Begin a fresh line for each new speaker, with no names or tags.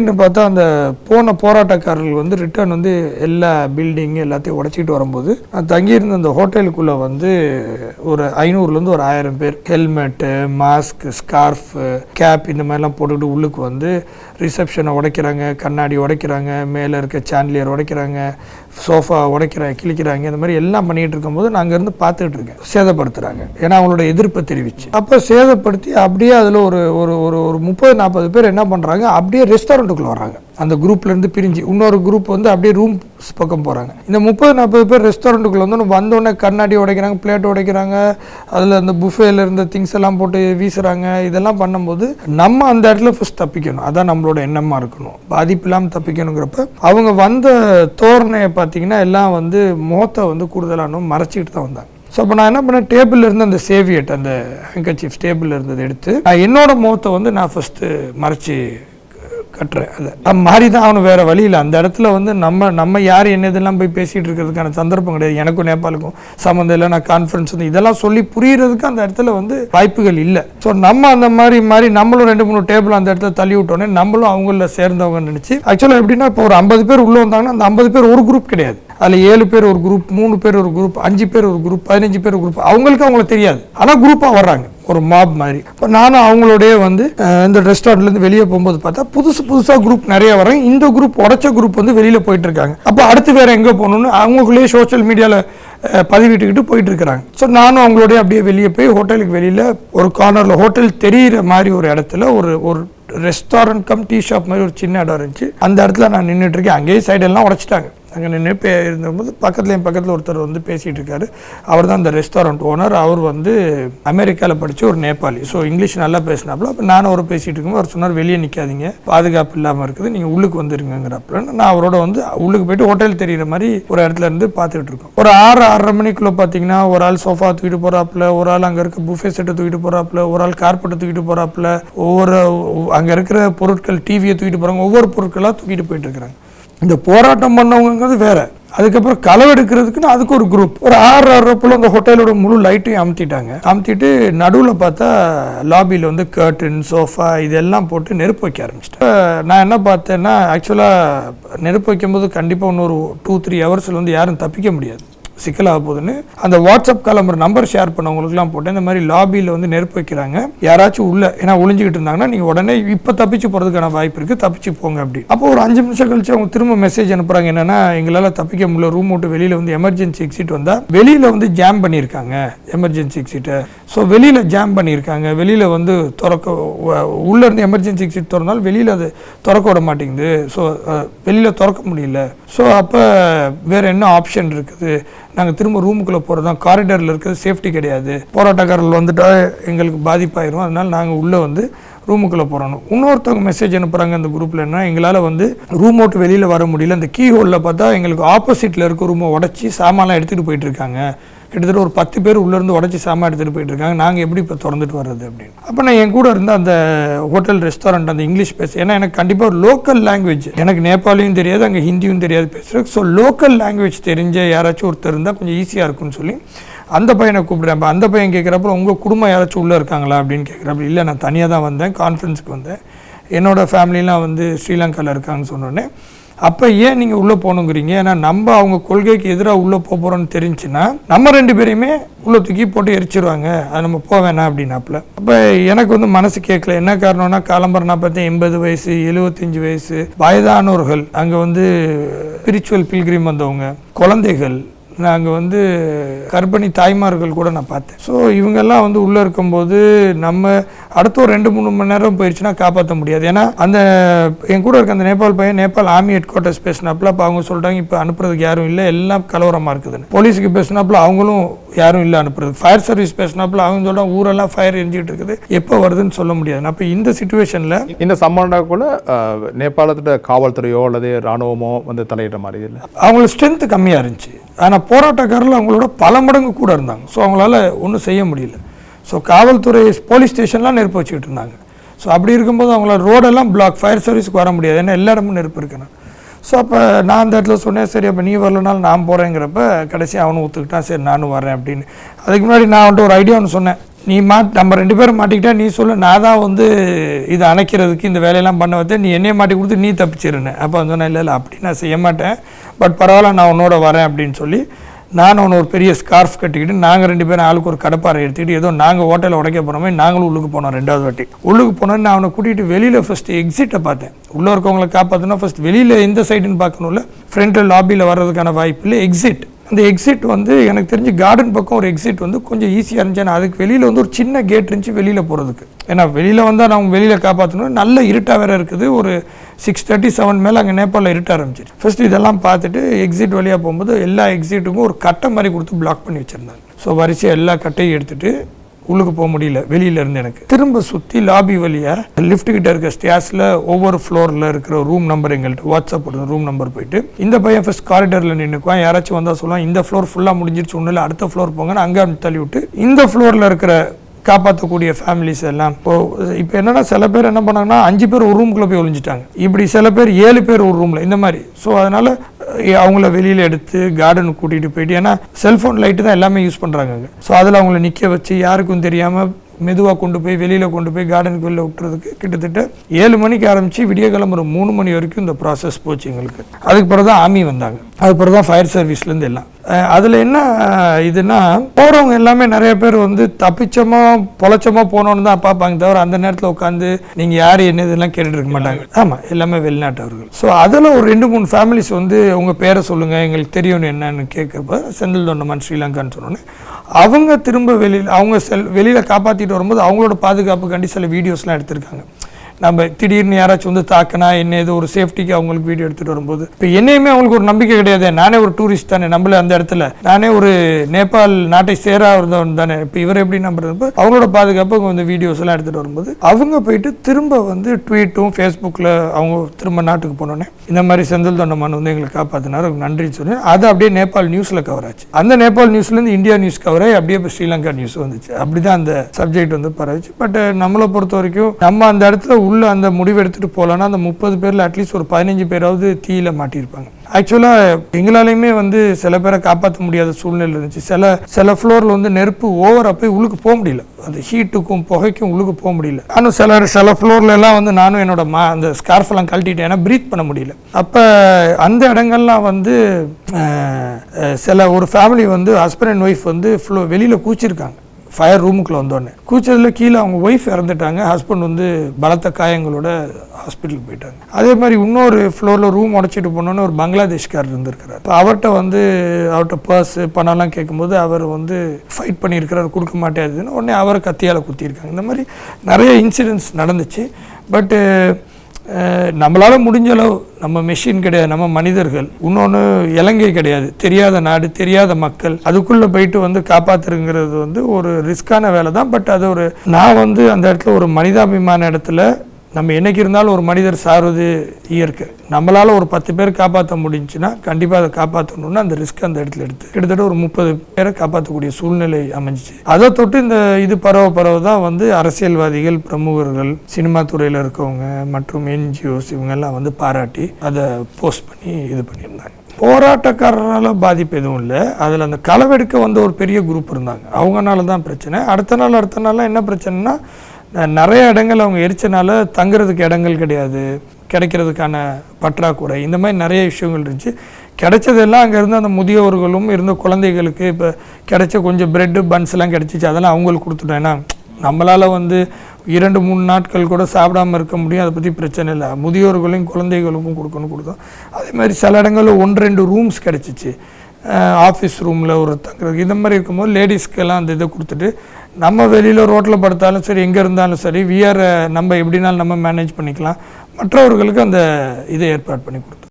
திடீர்னு பார்த்தா அந்த போன போராட்டக்காரர்கள் வந்து ரிட்டர்ன் வந்து எல்லா பில்டிங் எல்லாத்தையும் உடைச்சிட்டு வரும்போது நான் தங்கியிருந்த அந்த ஹோட்டலுக்குள்ளே வந்து ஒரு ஐநூறுலேருந்து ஒரு ஆயிரம் பேர். ஹெல்மெட்டு மாஸ்க் ஸ்கார்ஃபு கேப் இந்த மாதிரிலாம் போட்டுக்கிட்டு உள்ளுக்கு வந்து ரிசப்ஷனை உடைக்கிறாங்க கண்ணாடி உடைக்கிறாங்க மேலே இருக்க சாண்டிலியர் உடைக்கிறாங்க சோஃபா உடைக்கிறாங்க கிழிக்கிறாங்க இந்த மாதிரி எல்லாம் பண்ணிகிட்டு இருக்கும்போது நான் அங்கேருந்து பார்த்துக்கிட்டு இருக்கேன். சேதப்படுத்துகிறாங்க ஏன்னா அவங்களோட எதிர்ப்பை தெரிவிச்சு. அப்போ சேதப்படுத்தி அப்படியே அதில் ஒரு ஒரு ஒரு ஒரு முப்பது நாற்பது பேர் என்ன பண்ணுறாங்க அப்படியே ரெஸ்டாரண்ட்டுக்குள்ளே வராங்க அந்த குரூப்லேருந்து பிரிஞ்சு இன்னொரு குரூப் வந்து அப்படியே ரூம் பக்கம் போகிறாங்க இந்த முப்பது நாற்பது பேர் ரெஸ்டாரண்ட்டுக்குள்ளே வந்து வந்தோடனே கண்ணாடி உடைக்கிறாங்க பிளேட் உடைக்கிறாங்க அதில் அந்த புஃபேல இருந்த திங்ஸ் எல்லாம் போட்டு வீசுகிறாங்க இதெல்லாம் பண்ணும்போது நம்ம அந்த இடத்துல ஃபஸ்ட் தப்பிக்கணும். அதான் நம்மளோட எண்ணமாக இருக்கணும். பாதிப்பு இல்லாமல் தப்பிக்கணுங்கிறப்ப அவங்க வந்த தோரணையை பார்த்தீங்கன்னா எல்லாம் வந்து முகத்தை வந்து கூடுதலான மறைச்சிக்கிட்டு தான் வந்தாங்க. ஸோ அப்போ நான் என்ன பண்ணேன்? டேபிளில் இருந்து அந்த சேவியட் அந்த ஹேங்கர் சீஃப் டேபிளில் இருந்ததை எடுத்து நான் என்னோட முகத்தை வந்து நான் ஃபஸ்ட்டு மறைச்சி கட்டுற அதை அது மாதிரி தான் அவனு வேறு வழி இல்லை. அந்த இடத்துல வந்து நம்ம நம்ம யார் என்ன இதெல்லாம் போய் பேசிகிட்டு இருக்கிறதுக்கான சந்தர்ப்பம் கிடையாது. எனக்கும் நேபாளுக்கும் சம்மந்தம் இல்லை. நான் கான்ஃபரன்ஸ் வந்து இதெல்லாம் சொல்லி புரியறதுக்கு அந்த இடத்துல வந்து வாய்ப்புகள் இல்லை. ஸோ நம்ம அந்த மாதிரி மாதிரி நம்மளும் ரெண்டு மூணு டேபிள் அந்த இடத்துல தள்ளி விட்டோன்னே நம்மளும் அவங்கள சேர்ந்தவங்க நினச்சி ஆக்சுவலாக எப்படின்னா இப்போ ஒரு ஐம்பது பேர் உள்ளே வந்தாங்கன்னா அந்த ஐம்பது பேர் ஒரு குரூப் கிடையாது. அதில் ஏழு பேர் ஒரு குரூப் மூணு பேர் ஒரு குரூப் அஞ்சு பேர் ஒரு குரூப் பதினஞ்சு பேர் ஒரு குரூப் அவங்களுக்கு அவங்கள தெரியாது. ஆனால் குரூப்பாக வர்றாங்க. ஒரு மாப் மாதிரி. இப்போ நானும் அவங்களோடய வந்து இந்த ரெஸ்டாரண்ட்லேருந்து வெளியே போகும்போது பார்த்தா புதுசு புதுசாக குரூப் நிறைய வரேன் இந்த குரூப் உடச்ச குரூப் வந்து வெளியில் போயிட்டுருக்காங்க. அப்போ அடுத்து வேறு எங்கே போகணும்னு அவங்களுக்குள்ளேயே சோஷியல் மீடியாவில் பதிவிட்டுக்கிட்டு போயிட்டு இருக்கிறாங்க ஸோ நானும் அவங்களோடய அப்படியே வெளியே போய் ஹோட்டலுக்கு வெளியில் ஒரு கார்னரில் ஹோட்டல் தெரிகிற மாதிரி ஒரு இடத்துல ஒரு ஒரு ரெஸ்டாரண்ட் கம் டீ ஷாப் மாதிரி ஒரு சின்ன இடம் இருந்துச்சு. அந்த இடத்துல நான் நின்றுட்டு இருக்கேன். அங்கேயே சைடெல்லாம் உடச்சிட்டாங்க. அங்கே நின்று பே இருந்தபோது பக்கத்துலேயும் பக்கத்தில் ஒருத்தர் வந்து பேசிகிட்டு இருக்காரு அவர் தான் அந்த ரெஸ்டாரண்ட் ஓனர் அவர் வந்து அமெரிக்காவில் படித்து ஒரு நேபாளி. ஸோ இங்கிலீஷ் நல்லா பேசினாப்புல. அப்போ நானும் அவர் பேசிகிட்டு இருக்கும்போது அவர் சொன்னார் வெளியே நிற்காதீங்க பாதுகாப்பு இல்லாமல் இருக்குது. நீங்கள் உள்ளுக்கு வந்துருங்கிறப்பல நான் அவரோட வந்து உள்ளுக்கு போயிட்டு ஹோட்டல் தெரிகிற மாதிரி ஒரு இடத்துல இருந்து பார்த்துட்டு இருக்கோம். ஒரு ஆறு ஆறரை மணிக்குள்ளே பார்த்தீங்கன்னா ஒரு ஆள் சோஃபா தூக்கிட்டு போகிறாப்புல ஒரு ஆள் அங்கே இருக்க புஃபே செட்டை தூக்கிட்டு போகிறாப்புல ஒரு ஆள் கார்பெட்டை தூக்கிட்டு போகிறாப்புல ஒவ்வொரு அங்கே இருக்கிற பொருட்கள் டிவியை தூக்கிட்டு போகிறாங்க ஒவ்வொரு பொருட்களாக தூக்கிட்டு போயிட்டு இருக்கிறாங்க. இந்த போராட்டம் பண்ணவங்கிறது வேற. அதுக்கப்புறம் களவெடுக்கிறதுக்குன்னு அதுக்கு ஒரு குரூப் ஒரு ஆறு ஆறரைப்புல அந்த ஹோட்டலோட முழு லைட்டையும் அமுத்திட்டாங்க. அமுத்திட்டு நடுவில் பார்த்தா லாபியில் வந்து கர்டன் சோஃபா இதெல்லாம் போட்டு நெருப்பு வைக்க ஆரம்பிச்சிட்டேன். நான் என்ன பார்த்தேன்னா ஆக்சுவலாக நெருப்பு வைக்கும்போது கண்டிப்பாக இன்னொரு டூ த்ரீ ஹவர்ஸில் வந்து யாரும் தப்பிக்க முடியாது. சிக்கலாக போகுதுன்னு அந்த வாட்ஸ்அப் கிளம்புற நம்பர் ஷேர் பண்ணவங்களுக்குலாம் போட்டு இந்த மாதிரி லாபியில் வந்து நெருப்பு வைக்கிறாங்க. யாராச்சும் உள்ள ஏன்னா ஒளிஞ்சிக்கிட்டு இருந்தாங்கன்னா நீங்கள் உடனே இப்போ தப்பிச்சு போகிறதுக்கான வாய்ப்பு இருக்குது தப்பிச்சு போங்க அப்படி. அப்போ ஒரு அஞ்சு நிமிஷம் கழிச்சு அவங்க திரும்ப மெசேஜ் அனுப்புகிறாங்க என்னன்னா எங்களால் தப்பிக்க முடியல ரூம் விட்டு வெளியில் வந்து எமர்ஜென்சி எக்ஸிட் வந்தால் வெளியில் வந்து ஜாம் பண்ணியிருக்காங்க எமர்ஜென்சி எக்ஸிட்டை ஸோ வெளியில் ஜாம் பண்ணியிருக்காங்க. வெளியில் வந்து திறக்க உள்ளேருந்து இருந்து எமர்ஜென்சி எக்ஸிட் திறந்தாலும் வெளியில் அது திறக்க விட மாட்டேங்குது. ஸோ வெளியில் திறக்க முடியல. ஸோ அப்போ வேறு என்ன ஆப்ஷன் இருக்குது? நாங்கள் திரும்ப ரூமுக்குள்ளே போகிறது தான் காரிடாரில் இருக்கிறது சேஃப்டி கிடையாது. போராட்டக்காரர்கள் வந்துட்டால் எங்களுக்கு பாதிப்பாயிரும். அதனால் நாங்கள் உள்ளே வந்து ரூமுக்குள்ளே போகிறோம் இன்னொருத்தவங்க மெசேஜ் அனுப்புகிறாங்க அந்த குரூப்பில் என்ன எங்களால் வந்து ரூம் விட்டு வெளியில் வர முடியல. அந்த கீ ஹோலில் பார்த்தா எங்களுக்கு ஆப்போசிட்டில் இருக்க ரூமை உடச்சி சாமான்லாம் எடுத்துகிட்டு போயிட்டுருக்காங்க கிட்டத்தட்ட ஒரு பத்து பேர் உள்ளேருந்து உடச்சி சாமான் எடுத்துகிட்டு போயிட்டு இருக்காங்க நாங்கள் எப்படி இப்போ திறந்துட்டு வர்றது அப்படின்னு. அப்போ நான் என் கூட இருந்த அந்த ஹோட்டல் ரெஸ்டாரண்ட் அந்த இங்கிலீஷ் பேச ஏன்னா எனக்கு கண்டிப்பாக ஒரு லோக்கல் லாங்குவேஜ் எனக்கு நேபாளியும் தெரியாது அங்கே ஹிந்தியும் தெரியாது பேசுகிறேன் ஸோ லோக்கல் லாங்குவேஜ் தெரிஞ்ச யாராச்சும் ஒருத்தர் இருந்தால் கொஞ்சம் ஈஸியாக இருக்கும்னு சொல்லி அந்த பையனை கூப்பிடுறேன். அப்போ அந்த பையன் கேட்குறப்ப உங்கள் குடும்பம் யாராச்சும் உள்ளே இருக்காங்களா? அப்படின்னு கேட்குறப்ப இல்லை நான் தனியாக தான் வந்தேன். கான்ஃபரன்ஸுக்கு வந்தேன். என்னோட ஃபேமிலிலாம் வந்து ஸ்ரீலங்காவில் இருக்காங்கன்னு சொன்னோடனே அப்போ ஏன் நீங்கள் உள்ளே போகணுங்கிறீங்க? ஏன்னா நம்ம அவங்க கொள்கைக்கு எதிராக உள்ளே போக போகிறோம்னு தெரிஞ்சுன்னா நம்ம ரெண்டு பேரையுமே உள்ளே தூக்கி போட்டு எரிச்சிருவாங்க. அது நம்ம போக வேணாம் அப்படின்னாப்புல. அப்போ எனக்கு வந்து மனசு கேட்கல. என்ன காரணம்னா காலம்பரனா பார்த்தா பார்த்தேன் எண்பது வயசு எழுபத்தஞ்சு வயசு வயதானோர்கள் அங்கே வந்து ஸ்பிரிச்சுவல் பில்கிரிம் வந்தவங்க குழந்தைகள் நாங்கள் வந்து கர்ப்பிணி தாய்மார்கள் கூட நான் பார்த்தேன். ஸோ இவங்கெல்லாம் வந்து உள்ளே இருக்கும்போது நம்ம அடுத்த ஒரு ரெண்டு மூணு மணி நேரம் போயிடுச்சுன்னா காப்பாற்ற முடியாது. ஏன்னா அந்த என் கூட இருக்க அந்த நேபாள் பையன் நேபாள் ஆர்மி ஹெட் குவார்ட்டர்ஸ் பேசினாப்புல அப்போ அவங்க சொல்லிட்டாங்க இப்போ அனுப்புறதுக்கு யாரும் இல்லை. எல்லாம் கலவரமாக இருக்குதுன்னு. போலீஸுக்கு பேசினாப்புல அவங்களும் யாரும் இல்லை அனுப்புறது. ஃபயர் சர்வீஸ் பேசினாப்புல அவங்க சொல்கிறாங்க ஊரெல்லாம் ஃபயர் எரிஞ்சிட்டு இருக்குது. எப்போ வருதுன்னு சொல்ல முடியாது. அப்போ இந்த சுச்சுவேஷனில்
இந்த சம்பவம்னாக்குள்ள நேபாளத்தோட காவல்துறையோ அல்லது ராணுவமோ வந்து தலையிடுற மாதிரி இல்லை?
அவங்களுக்கு ஸ்ட்ரென்த் கம்மியாக இருந்துச்சு. ஆனால் போராட்டக்காரர்கள் அவங்களோட பல மடங்கு கூட இருந்தாங்க. ஸோ அவங்களால ஒன்றும் செய்ய முடியல. ஸோ காவல்துறை போலீஸ் ஸ்டேஷன்லாம் நெருப்பு வச்சுக்கிட்டு இருந்தாங்க. ஸோ அப்படி இருக்கும்போது அவங்களால ரோடெல்லாம் பிளாக் ஃபயர் சர்வீஸுக்கு வர முடியாது. ஏன்னா எல்லா இடமும் நெருப்பு இருக்கணும் ஸோ அப்போ நான் அந்த இடத்துல சொன்னேன் சரி அப்போ நீ வரலனாலும் நான் போகிறேங்கிறப்ப கடைசி அவனும் ஒத்துக்கிட்டான். சரி நானும் வரேன் அப்படின்னு. அதுக்கு முன்னாடி நான் வந்துட்டு ஒரு ஐடியா ஒன்று சொன்னேன். நீ மா நம்ம ரெண்டு பேரும் மாட்டிக்கிட்டா நீ சொல்லு நான் தான் வந்து இதை அணைக்கிறதுக்கு இந்த வேலையெல்லாம் பண்ண வைத்த நீ என்னையே மாட்டி கொடுத்து நீ தப்பிச்சிருன்னு. அப்போ சொன்னேன் இல்லை இல்லை அப்படி நான் செய்ய மாட்டேன். பட் பரவாயில்ல நான் உன்னோட வரேன் அப்படின்னு சொல்லி நான் ஒன்று ஒரு பெரிய ஸ்கார்ஃப் கட்டிக்கிட்டு நாங்கள் ரெண்டு பேரும் ஆளுக்கு ஒரு கடப்பாரை எடுத்துக்கிட்டு ஏதோ நாங்கள் ஹோட்டலில் உடைக்க போனோமே நாங்களும் உள்ளுக்கு போனோம் ரெண்டாவது வாட்டி. உள்ளுக்கு போனோன்னு நான் அவனை கூட்டிகிட்டு வெளியில் ஃபஸ்ட்டு எக்ஸிட்டை பார்த்தேன். உள்ளே இருக்கவங்களை காப்பாற்றினா ஃபஸ்ட் வெளியில் எந்த சைடுன்னு பார்க்கணும்ல ஃப்ரண்ட்டில் லாபியில் வர்றதுக்கான வாய்ப்பு இல்லை எக்ஸிட் அந்த எக்ஸிட் வந்து எனக்கு தெரிஞ்சு கார்டன் பக்கம் ஒரு எக்ஸிட் வந்து கொஞ்சம் ஈஸியாக இருந்துச்சு. ஏன்னா அதுக்கு வெளியில் வந்து ஒரு சின்ன கேட் இருந்துச்சு வெளியில் போகிறதுக்கு ஏன்னா வெளியில் வந்தால் நம்ம வெளியில் காப்பாற்றணும் நல்ல இருட்டாக வேறு இருக்குது. ஒரு சிக்ஸ் தேர்ட்டி செவன் மேலே அங்கே நேபாளில் இருட்ட ஆரம்பிச்சிச்சு ஃபஸ்ட்டு இதெல்லாம் பார்த்துட்டு எக்ஸிட் வழியாக போகும்போது எல்லா எக்ஸிட்டுக்கும் ஒரு கட்டை மாதிரி கொடுத்து பிளாக் பண்ணி வச்சுருந்தாங்க. ஸோ வரிசையாக எல்லா கட்டையும் எடுத்துகிட்டு உள்ளுக்கு போக முடியல வெளியில இருந்து எனக்கு. திரும்ப சுற்றி லாபி வழியாக லிஃப்ட் கிட்ட இருக்க ஸ்டேர்ஸில் ஒவ்வொரு ஃப்ளோரில் இருக்கிற ரூம் நம்பர் எங்கள்கிட்ட வாட்ஸ்அப் ரூம் நம்பர் போயிட்டு. இந்த பையன் ஃபர்ஸ்ட் காரிடரில் நின்றுக்குவான் யாராச்சும் வந்தால் சொல்லுவான் இந்த ஃப்ளோர் ஃபுல்லாக முடிஞ்சிருச்சு ஒன்றும் அடுத்த ஃப்ளோர் போங்கன்னு அங்கே தள்ளி விட்டு இந்த ஃப்ளோரில் இருக்கிற காப்பாற்றக்கூடிய ஃபேமிலிஸ் எல்லாம் இப்போ இப்போ என்னன்னா சில பேர் என்ன பண்ணாங்கன்னா அஞ்சு பேர் ஒரு ரூம்குள்ளே போய் ஒழிஞ்சிட்டாங்க இப்படி சில பேர் ஏழு பேர் ஒரு ரூமில் இந்த மாதிரி. ஸோ அதனால அவங்கள வெளியில் எடுத்து கார்டனுக்கு கூட்டிகிட்டு போயிட்டு ஏன்னா செல்ஃபோன் லைட்டு தான் எல்லாமே யூஸ் பண்ணுறாங்க ஸோ அதில் அவங்கள நிற்க வச்சு யாருக்கும் தெரியாமல் மெதுவாக கொண்டு போய் வெளியில் கொண்டு போய் கார்டனுக்கு வெளில விட்டுறதுக்கு கிட்டத்தட்ட ஏழு மணிக்கு ஆரம்பித்து விடிய கிளம்புற மூணு மணி வரைக்கும் இந்த ப்ராசஸ் போச்சு எங்களுக்கு. அதுக்கு பிறகு தான் ஆமி வந்தாங்க. அதுக்கு பிறகு தான் ஃபயர் சர்வீஸ்லேருந்து எல்லாம். அதில் என்ன இதுனா போகிறவங்க எல்லாமே நிறைய பேர் வந்து தப்பிச்சமா பொழைச்சமா போனோன்னு தான் பார்ப்பாங்க தவிர அந்த நேரத்தில் உட்காந்து நீங்கள் யார் என்ன இதெல்லாம் கேட்டுட்டு இருக்க மாட்டாங்க. ஆமாம் எல்லாமே வெளிநாட்டவர்கள். ஸோ அதில் ஒரு ரெண்டு மூணு ஃபேமிலிஸ் வந்து உங்கள் பேரை சொல்லுங்கள் எங்களுக்கு தெரியும் என்னன்னு கேட்குறப்ப செந்தில் தொண்டமான் ஸ்ரீலங்கான்னு சொன்னோன்னே அவங்க திரும்ப வெளியில் அவங்க செல் வெளியில் காப்பாற்றிட்டு வரும்போது அவங்களோட பாதுகாப்புக்காண்டி சில வீடியோஸ்லாம் எடுத்திருக்காங்க. நம்ம திடீர்னு யாராச்சும் வந்து தாக்கினா என்ன ஏதோ ஒரு சேஃப்டிக்கு அவங்களுக்கு வீடியோ எடுத்துகிட்டு வரும்போது. இப்போ என்னையுமே அவங்களுக்கு ஒரு நம்பிக்கை கிடையாது. நானே ஒரு டூரிஸ்ட் தானே நம்மள அந்த இடத்துல. நானே ஒரு நேபாள் நாட்டை சேரா இருந்தவன் தானே. இப்போ இவர் எப்படி நம்புறது அவங்களோட பாதுகாப்பு அவங்க வந்து வீடியோஸ் எல்லாம் எடுத்துகிட்டு வரும்போது அவங்க போயிட்டு திரும்ப வந்து ட்வீட்டும் ஃபேஸ்புக்கில் அவங்க திரும்ப நாட்டுக்கு போனோடனே இந்த மாதிரி செந்தில் தொண்டமான் வந்து எங்களை காப்பாற்றினார் நன்றி சொன்னேன் அது அப்படியே நேபாள் நியூஸில் கவர் ஆச்சு. அந்த நேபாள் நியூஸ்லேருந்து இந்தியா நியூஸ் கவர் ஆகி அப்படியே இப்போ ஸ்ரீலங்கா நியூஸ் வந்துச்சு. அப்படி தான் அந்த சப்ஜெக்ட் வந்து பரவிச்சு. பட் நம்மளை பொறுத்த வரைக்கும் நம்ம அந்த இடத்துல உள்ளே அந்த முடிவு எடுத்துகிட்டு போகலன்னா அந்த முப்பது பேரில் அட்லீஸ்ட் ஒரு பதினஞ்சு பேராவது தீயில மாட்டியிருப்பாங்க. ஆக்சுவலாக எங்களாலையுமே வந்து சில பேரை காப்பாற்ற முடியாத சூழ்நிலை இருந்துச்சு. சில சில ஃப்ளோரில் வந்து நெருப்பு ஓவராக போய் உள்ளுக்கு போக முடியல. அந்த ஹீட்டுக்கும் புகைக்கும் உள்ளுக்கு போக முடியல. ஆனால் சில சில ஃப்ளோர்லலாம் வந்து நானும் என்னோட மா அந்த ஸ்கார்ஃப் எல்லாம் கழட்டிட்டேன். ஏன்னா ப்ரீத் பண்ண முடியல. அப்போ அந்த இடங்கள்லாம் வந்து சில ஒரு ஃபேமிலி வந்து ஹஸ்பண்ட் அண்ட் ஒய்ஃப் வந்து ஃப்ளோ வெளியில் கூச்சிருக்காங்க ஃபயர் ரூமுக்குள்ள வந்தோடனே. கூச்சதில் கீழே அவங்க ஒய்ஃப் இறந்துட்டாங்க. ஹஸ்பண்ட் வந்து பலத்த காயங்களோட ஹாஸ்பிட்டலுக்கு போயிட்டாங்க. அதே மாதிரி இன்னொரு ஃப்ளோரில் ரூம் உடச்சிட்டு போனோன்னு ஒரு பங்களாதேஷ்கார் இருந்திருக்கிறார். இப்போ அவர்கிட்ட வந்து அவர்கிட்ட பர்ஸ் பணம்லாம் கேட்கும்போது அவர் வந்து ஃபைட் பண்ணியிருக்கிறார் கொடுக்க மாட்டேதுன்னு உடனே அவரை கத்தியால் குத்தியிருக்காங்க. இந்த மாதிரி நிறைய இன்சிடென்ட்ஸ் நடந்துச்சு. பட்டு நம்மளால் முடிஞ்ச அளவு நம்ம மெஷின் கிடையாது நம்ம மனிதர்கள். இன்னொன்று இலங்கை கிடையாது. தெரியாத நாடு தெரியாத மக்கள். அதுக்குள்ளே போயிட்டு வந்து காப்பாத்துறங்கிறது வந்து ஒரு ரிஸ்கான வேலை தான் பட் அது ஒரு நான் வந்து அந்த இடத்துல ஒரு மனிதாபிமான இடத்துல நம்ம என்றைக்கு இருந்தாலும் ஒரு மனிதர் சார்வது இயற்கை. நம்மளால் ஒரு பத்து பேர் காப்பாற்ற முடிஞ்சுன்னா கண்டிப்பாக அதை காப்பாற்றணும்னா அந்த ரிஸ்க் அந்த இடத்துல எடுத்து கிட்டத்தட்ட ஒரு முப்பது பேரை காப்பாற்றக்கூடிய சூழ்நிலை அமைஞ்சிச்சு. அதை தொட்டு இந்த இது பரவ பரவ தான் வந்து அரசியல்வாதிகள் பிரமுகர்கள் சினிமா துறையில் இருக்கவங்க மற்றும் என்ஜிஓஸ் இவங்கெல்லாம் வந்து பாராட்டி அதை போஸ்ட் பண்ணி இது பண்ணியிருந்தாங்க. போராட்டக்காரரால பாதிப்பு எதுவும் இல்லை. அதில் அந்த களவெடுக்க வந்த ஒரு பெரிய குரூப் இருந்தாங்க. அவங்கனால தான் பிரச்சனை. அடுத்த நாள் அடுத்த நாள்லாம் என்ன பிரச்சனைனா நிறைய இடங்கள் அவங்க எரிச்சனால தங்குறதுக்கு இடங்கள் கிடையாது. கிடைக்கிறதுக்கான பற்றாக்குறை. இந்த மாதிரி நிறைய விஷயங்கள் இருந்துச்சு. கிடைச்சதெல்லாம் அங்கே இருந்த அந்த முதியோர்களும் இருந்த குழந்தைகளுக்கு இப்போ கிடைச்ச கொஞ்சம் பிரெட்டு பன்ஸ் எல்லாம் கிடைச்சிச்சு. அதெல்லாம் அவங்களுக்கு கொடுத்துட்டோம். ஏன்னா நம்மளால் வந்து இரண்டு மூணு நாட்கள் கூட சாப்பிடாம இருக்க முடியும். அதை பற்றி பிரச்சனை இல்லை. முதியோர்களையும் குழந்தைகளுக்கும் கொடுக்கணும் கொடுத்தோம். அதே மாதிரி சில இடங்களில் ஒன்று ரெண்டு ரூம்ஸ் கிடச்சிச்சு. ஆஃபீஸ் ரூமில் ஒரு தங்குறதுக்கு இந்த மாதிரி இருக்கும்போது லேடிஸ்க்கெல்லாம் அந்த இதை கொடுத்துட்டு நம்ம வெளியில் ரோட்டில் படுத்தாலும் சரி எங்கே இருந்தாலும் சரி விஆர் நம்ம எப்படினாலும் நம்ம மேனேஜ் பண்ணிக்கலாம். மற்றவர்களுக்கு அந்த இதை ஏற்பாடு பண்ணி கொடுத்தோம்